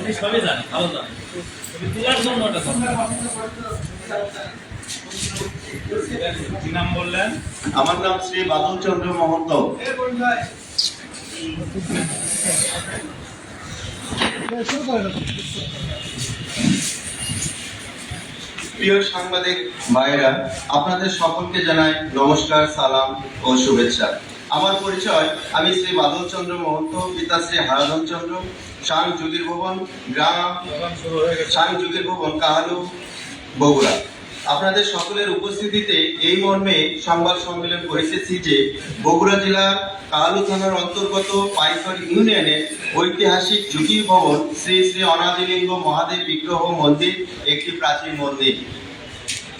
উনি সবই জানে ভালো জানে তোলার জন্য ওটা কি নাম বললেন? আমার নাম শ্রী বাদল চন্দ্র মহন্ত। প্রিয় সাংবাদিক ভাইরা আপনাদের সকলকে জানাই নমস্কার সালাম ও শুভেচ্ছা। আমার পরিচয় আমি শ্রী বাদল চন্দ্র মহন্ত পিতা শ্রী হারাধন চন্দ্র সাং যুগীর ভবন গ্রাম সাং যুগের ভবন কাহালু বগুড়া। আপনাদের সকলের উপস্থিতিতে এই মর্মে সংবাদ সম্মেলন করেছি যে বগুড়া জেলার কাহালু থানার অন্তর্গত পাইকর ইউনিয়নের ঐতিহাসিক যুগী ভবন শ্রী শ্রী অনাদিলিঙ্গ মহাদেব বিগ্রহ মন্দির একটি প্রাচীন মন্দির।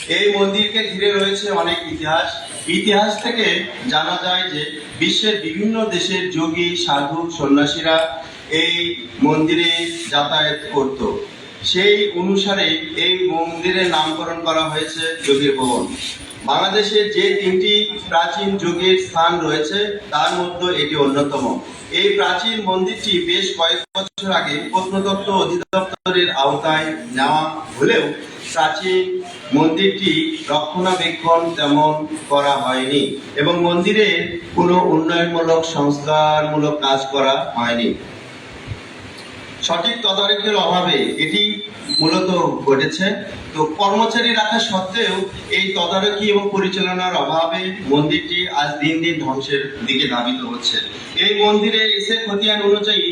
এই মন্দিরকে ঘিরে রয়েছে অনেক ইতিহাস। ইতিহাস থেকে জানা যায় যে বিশ্বের বিভিন্ন দেশের যোগী, সাধু, সন্ন্যাসীরা এই মন্দিরে যাতায়াত করত। সেই অনুসারে এই মন্দিরের নামকরণ করা হয়েছে যোগীর ভবন। বাংলাদেশে যে তিনটি প্রাচীন যুগের স্থান রয়েছে, তার মধ্যে এটি অন্যতম। এই প্রাচীন মন্দিরটি বেশ কয়েক বছর আগে প্রত্নতত্ত্ব অধিদপ্তরের আওতায় নেওয়া হলেও প্রাচীন মন্দিরটি রক্ষণাবেক্ষণ তেমন করা হয়নি এবং মন্দিরে কোনো উন্নয়নমূলক সংস্কারমূলক কাজ করা হয়নি। সঠিক তদারকির অভাবে এটি মূলত ঘটেছে। তো কর্মচারী রাখা সত্ত্বেও এই তদারকি এবং পরিচালনার অভাবে মন্দিরটি আজ দিন দিন ধ্বংসের দিকে ধাবিত হচ্ছে। এই মন্দিরে এসে খতিয়ান অনুযায়ী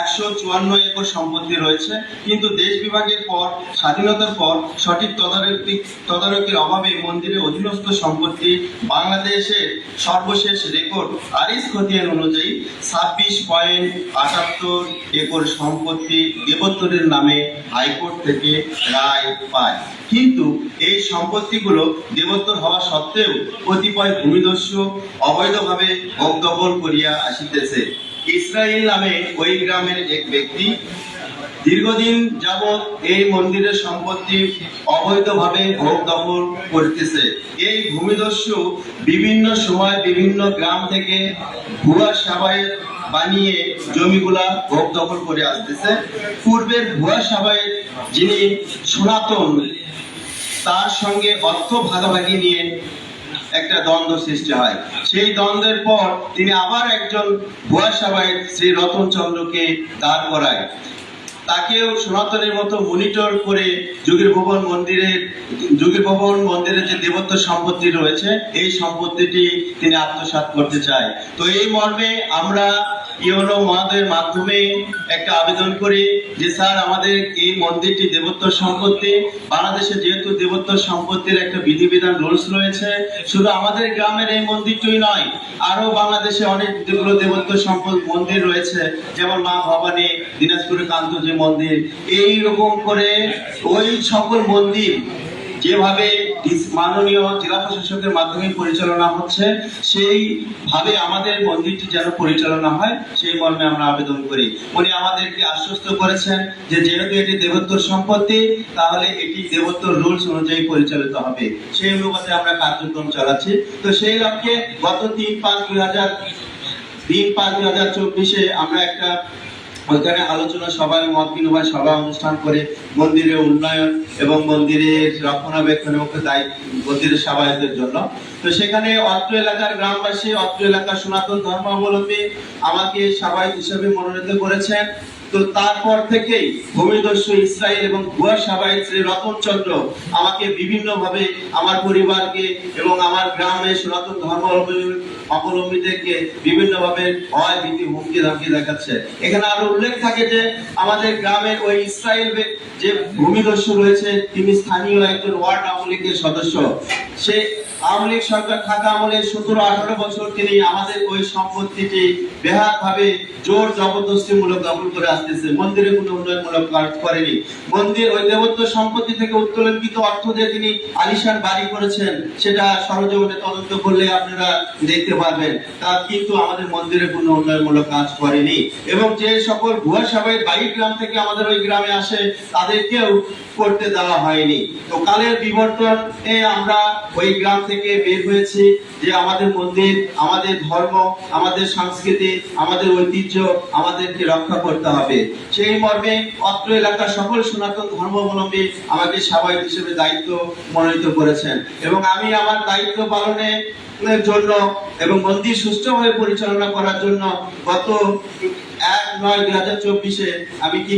একশো চুয়ান্ন একর সম্পত্তি রয়েছে, কিন্তু দেশ বিভাগের পর, স্বাধীনতার পর সঠিক তদারকি তদারকির অভাবে মন্দিরের অধীনস্থ সম্পত্তি বাংলাদেশের সর্বশেষ রেকর্ড আরিস খতিয়ান অনুযায়ী ছাব্বিশ পয়েন্ট আটাত্তর একর সম্পত্তি দেবোত্তরের নামে হাইকোর্ট থেকে রায় পায়। কিন্তু এই সম্পত্তিগুলো দেবোত্তর হওয়া সত্ত্বেও কতিপয় ভূমিদস্যু অবৈধভাবে ভোগ করিয়া আসিতেছে। ইসরায়েল নামে ওই গ্রামের এক ব্যক্তি, দীর্ঘদিন যাবৎ এই মন্দিরের সম্পত্তি অবৈধভাবে ভোগ দখল করতেছে। এই ভূমিদস্যু বিভিন্ন সময় বিভিন্ন গ্রাম থেকে ভুয়া সাবায়েত বানিয়ে জমিগুলা ভোগ দখল করে আসতেছে। পূর্বের ভুয়া সাবায়েত যিনি সনাতন, তার সঙ্গে অর্থ ভাগাভাগি নিয়ে একটা দ্বন্দ্ব সৃষ্টি হয়। সেই দ্বন্দ্বের পর তিনি আবার একজন ভুয়া সাবায়েত শ্রী রতন চন্দ্রকে দাঁড় করায়। তাকেও সনাতনের মতো মনিটর করে যুগের ভবন মন্দিরের যুগের ভবন মন্দিরের যে দেবত্ব সম্পত্তি রয়েছে, এই সম্পত্তিটি তিনি আত্মসাৎ করতে চায়। তো এই মর্মে আমরা ইউনো মহাদয়ের মাধ্যমে একটা আবেদন করি যে, স্যার, আমাদের এই মন্দিরটি দেবত্ব সম্পত্তি। বাংলাদেশে যেহেতু দেবত্ব সম্পত্তির একটা বিধিবিধান রুলস রয়েছে, শুধু আমাদের গ্রামের এই মন্দিরটাই নয় আরও বাংলাদেশে অনেক যেগুলো দেবত্ব সম্পদ মন্দির রয়েছে। যেমন মা ভবানী, দিনাজপুরের কান্ত যে মন্দির। এই রকম করে ওই সকল মন্দির যেভাবে মাননীয় জেলা প্রশাসকের মাধ্যমে পরিচালনা হচ্ছে। সেই ভাবে আমাদের মন্দিরটি যেন পরিচালনা হয়, সেই মর্মে আমরা আবেদন করি। উনি আমাদেরকে আশ্বস্ত করেছেন যে যেহেতু এটি দেবোত্তর সম্পত্তি, তাহলে এটি দেবোত্তর রুলস অনুযায়ী পরিচালিত হবে। সেই অনুপাতে আমরা কার্যক্রম চালাচ্ছি। তো সেই লক্ষ্যে গত তিন পাঁচ দুই হাজার, তিন পাঁচ দুই হাজার চব্বিশে আমরা একটা ওইখানে আলোচনা সভায় মত বিনিময় সভা অনুষ্ঠান করে মন্দিরের উন্নয়ন এবং মন্দিরের রক্ষণাবেক্ষণ এবং দায়িত্ব মন্দিরের সভায়তের জন্য। তো সেখানে অত্র এলাকার গ্রামবাসী, অত্র এলাকার সনাতন ধর্মাবলম্বী আমাকে সভায় হিসেবে মনোনীত করেছেন। তো তারপর থেকেই ভূমিদস্যু ইসরায়েল এবং ভুয়া সাবাই শ্রী রতন চন্দ্র আমাকে বিভিন্ন ভাবে আমার পরিবারকে এবং আমার গ্রামে সনাতন ধর্মাবলম্বী অবলম্বীদেরকে বিভিন্ন ভাবে ভয়, ভীতি, হুমকি, ধামকি দেখাচ্ছে। এখানে আরও উল্লেখ থাকে যে, আমাদের গ্রামের ওই ইসরায়েল যে ভূমিদস্যু রয়েছে, তিনি স্থানীয় একজন ওয়ার্ড আওয়ামী লীগের সদস্য। সে আওয়ামী লীগ সরকার থাকা আমলে সতেরো আঠারো বছর তিনি আমাদের ওই সম্পত্তিটি বেহাত ভাবে জোর জবরদস্তি মূলক দখল করে আসতেছে। মন্দিরে কোনো উন্নয়নমূলক কাজ করেনি। মন্দির ওই দেবত্ব সম্পত্তি থেকে উত্তোলনকৃত অর্থ দিয়ে তিনি আলিশান বাড়ি করেছেন। সেটা সরজমিনে তদন্ত করলে আপনারা দেখতে পারবেন। তা কিন্তু আমাদের মন্দিরে কোনো উন্নয়নমূলক কাজ করেনি। এবং যে সকল ভুয়া সবাই বাইর গ্রাম থেকে আমাদের ওই গ্রামে আসে, তাদেরকেও করতে দেওয়া হয়নি। তো কালের বিবর্তনে আমরা ওই গ্রাম থেকে বের হয়েছি যে আমাদের মন্দির, আমাদের ধর্ম, আমাদের সংস্কৃতি আমাদের ঐতিহ্য আমাদেরকে রক্ষা করতে হবে। সেই মর্মে অত্র এলাকার সকল সনাতন ধর্মাবলম্বী আমাকে স্বাভাবিক হিসেবে দায়িত্ব মনোনীত করেছেন এবং আমি আমার দায়িত্ব পালনে জন্য এবং মন্দির সুষ্ঠুভাবে পরিচালনা করার জন্য গত এক নয় দুই হাজার চব্বিশে আমি কি